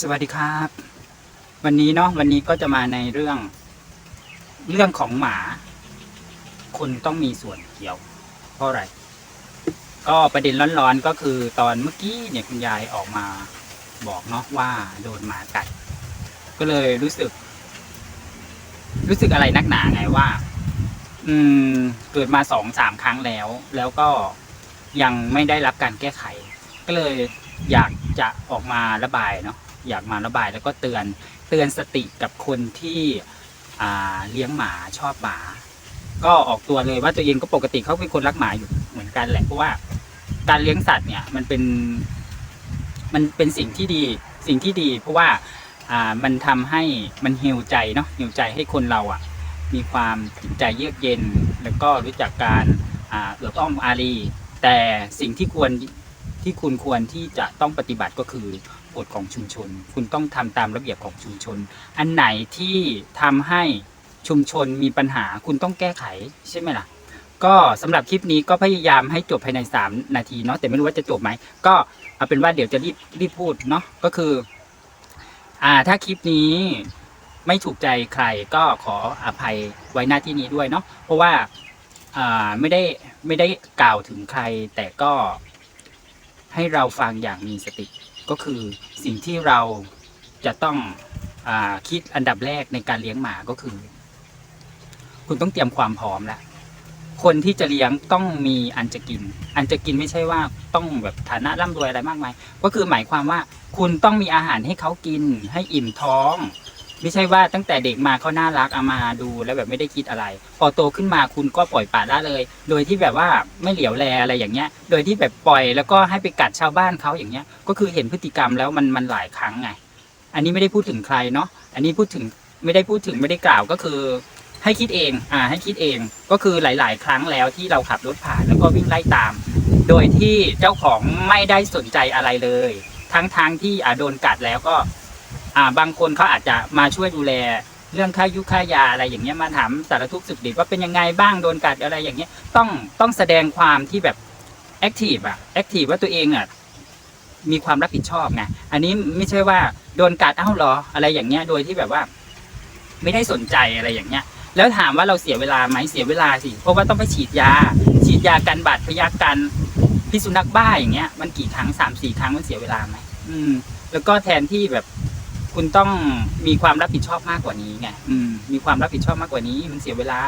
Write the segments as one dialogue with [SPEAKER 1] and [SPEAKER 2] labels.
[SPEAKER 1] สวัสดีครับ วันนี้เนาะวันนี้ก็จะมาในเรื่อง เรื่องของหมา คุณต้องมีส่วนเกี่ยว เพราะอะไร ก็ประเด็นร้อนๆก็คือตอนเมื่อกี้เนี่ยคุณยายออกมาบอกเนาะว่าโดนหมากัด ก็เลยรู้สึก รู้สึกอะไรนักหนาไงว่า อืม เกิดมาสองสามครั้งแล้ว แล้วก็ยังไม่ได้รับการแก้ไข ก็เลยอยากจะออกมาระบายเนาะ อยากมาระบายแล้วก็เตือนเตือนสติกับคนที่เลี้ยงหมาชอบหมา ก็ออกตัวเลยว่าตัวเองก็ปกติเขาเป็นคนรักหมาอยู่เหมือนกันแหละเพราะว่าการเลี้ยงสัตว์เนี่ยมันเป็นมันเป็นสิ่งที่ดีสิ่งที่ดี เพราะว่าอ่ามันทำให้มันฮิวใจเนาะฮิวใจให้คนเราอะ มีความใจเยือกเย็น แล้วก็รู้จักการอ่าเอื้ออ้อมอารีแต่สิ่งที่ควร ที่คุณควรที่จะต้องปฏิบัติก็คือกฎของชุมชน คุณต้องทำตามระเบียบของชุมชน อันไหนที่ทำให้ชุมชนมีปัญหาคุณต้องแก้ไขใช่ไหมล่ะ ก็สำหรับคลิปนี้ก็พยายามให้จบภายใน 3 นาทีเนาะแต่ไม่รู้ว่าจะจบไหม ก็เอาเป็นว่าเดี๋ยวจะรีบรีบพูดเนาะก็คืออ่าถ้าคลิปนี้ไม่ถูกใจใครก็ขออภัยไว้หน้าที่นี้ด้วยเนาะเพราะว่าอ่าไม่ได้ไม่ได้กล่าวถึงใครแต่ก็ ให้เราฟังอย่างมีสติ ก็คือสิ่งที่เราจะต้องอคิดอันดับแรกในการเลี้ยงหมาก็คือ คุณต้องเตรียมความพร้อมแล้วคนที่จะเลี้ยงต้องมีอันจะกิน อันจะกินไม่ใช่ว่าต้องแบบฐานะร่ำรวยอะไรมากมาย ก็คือหมายความว่าคุณต้องมีอาหารให้เขากิน ให้อิ่มท้อง ไม่ใช่ว่าตั้งแต่เด็กมาเขาน่ารักเอามาดูแล้วแบบไม่ได้คิดอะไร พอโตขึ้นมาคุณก็ปล่อยปละละเลย โดยที่แบบว่าไม่เหลียวแลอะไรอย่างเงี้ย โดยที่แบบปล่อยแล้วก็ให้ไปกัดชาวบ้านเขาอย่างเงี้ย ก็คือเห็นพฤติกรรมแล้วมันมันหลายครั้งไง อันนี้ไม่ได้พูดถึงใครเนาะ อันนี้พูดถึงไม่ได้พูดถึงไม่ได้กล่าวก็คือ ให้คิดเอง อ่า ให้คิดเอง ก็คือหลาย ๆ ครั้งแล้วที่เราขับรถผ่านแล้วก็วิ่งไล่ตาม โดยที่เจ้าของไม่ได้สนใจอะไรเลย ทั้งทางที่อ่าโดนกัดแล้วก็ อ่าบางคนเขาอาจจะมาช่วยดูแล เรื่องค่ายุค่ายาอะไรอย่างเงี้ยมาถามสารทุกข์สุขดิบว่าเป็นยังไงบ้างโดนกัดอะไรอย่างเงี้ยต้องต้องแสดงความที่แบบแอคทีฟอะแอคทีฟว่าตัวเองอะมีความรับผิดชอบไงอันนี้ไม่ใช่ว่าโดนกัดเอ้าหรออะไรอย่างเงี้ยโดยที่แบบว่า ไม่ได้สนใจอะไรอย่างเงี้ย แล้วถามว่าเราเสียเวลาไหมเสียเวลาสิเพราะว่าต้องไปฉีดยา ฉีดยากันบาดทะยักกันพิษสุนัขบ้าอย่างเงี้ย มันกี่ครั้งสามสี่ครั้งมันเสียเวลาไหมอืม แล้วก็แทนที่แบบ คุณต้องมีความรับผิดชอบมากกว่านี้ไงอืม มีความรับผิดชอบมากกว่านี้ มันเสียเวลา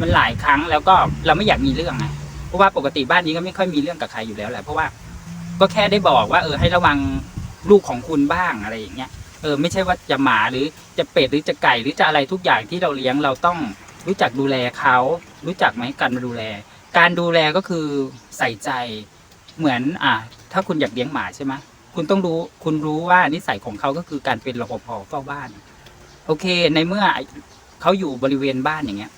[SPEAKER 1] มันหลายครั้งแล้วก็เราไม่อยากมีเรื่องไงเพราะว่าปกติบ้านนี้ก็ไม่ค่อยมีเรื่องกับใครอยู่แล้วแหละเพราะว่าก็แค่ได้บอกว่า เออให้ระวังลูกของคุณบ้างอะไรอย่างเงี้ยเออไม่ใช่ว่าจะหมาหรือจะเป็ดหรือจะไก่หรือจะอะไรทุกอย่างที่เราเลี้ยงเราต้องรู้จักดูแลเขา รู้จักไหมการดูแล การดูแลก็คือใส่ใจเหมือนอะถ้าคุณอยากเลี้ยงหมาใช่ไหม คุณต้องรู้ คุณรู้ว่านิสัยของเขาก็คือการเป็นรปภเฝ้าบ้าน โอเค ในเมื่อเขาอยู่บริเวณบ้านอย่างเงี้ย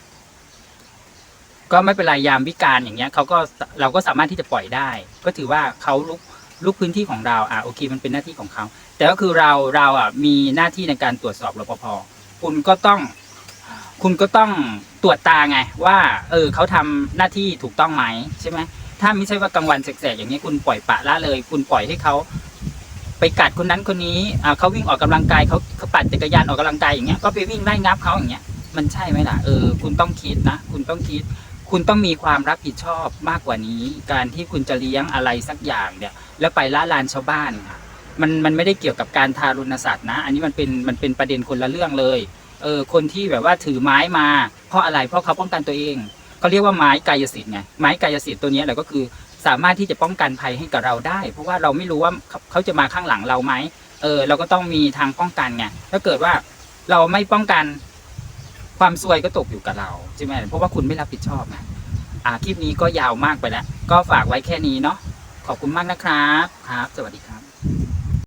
[SPEAKER 1] ก็ไม่เป็นไรยามวิการอย่างเงี้ยเขาก็เราก็สามารถที่จะปล่อยได้ ก็ถือว่าเขาลุกลุกพื้นที่ของเรา อะโอเค มันเป็นหน้าที่ของเขา แต่ก็คือเราเราอะมีหน้าที่ในการตรวจสอบรปภคุณก็ต้อง คุณก็ต้องตรวจตาไง ว่า เออเขาทำหน้าที่ถูกต้องไหมใช่ไหมถ้าไม่ใช่ว่ากลางวันแสกๆอย่างนี้ยคุณปล่อยปะละเลย คุณปล่อยให้เขา ไปกัดคนนั้นคนนี้อ่าเขาวิ่งออกกำลังกายเขาเขาปั่นจักรยานออกกำลังกายอย่างเงี้ยก็ไปวิ่งไล่งับเขาอย่างเงี้ยมันใช่ไหมล่ะเออคุณต้องคิดนะ คุณต้องคิด คุณต้องมีความรับผิดชอบมากกว่านี้ การที่คุณจะเลี้ยงอะไรสักอย่างเนี่ยแล้วไปละลานชาวบ้านค่ะมันมันไม่ได้เกี่ยวกับการทารุณสัตว์นะ อันนี้มันเป็นมันเป็นประเด็นคนละเรื่องเลยเออคนที่แบบว่าถือไม้มา เพราะอะไรเพราะเขาป้องกันตัวเองเขาเรียกว่าไม้กายสิทธิ์ไงไม้กายสิทธิ์ตัวเนี้ยแหละก็คือ สามารถที่จะป้องกันภัยให้กับเราได้ เพราะว่าเราไม่รู้ว่าเขาจะมาข้างหลังเราไหมเออ เราก็ต้องมีทางป้องกันไงถ้าเกิดว่าเราไม่ป้องกันความซวยก็ตกอยู่กับเราใช่ไหมเพราะว่าคุณไม่รับผิดชอบไงอ่าคลิปนี้ก็ยาวมากไปแล้ว ก็ฝากไว้แค่นี้เนาะขอบคุณมากนะครับครับ สวัสดีครับ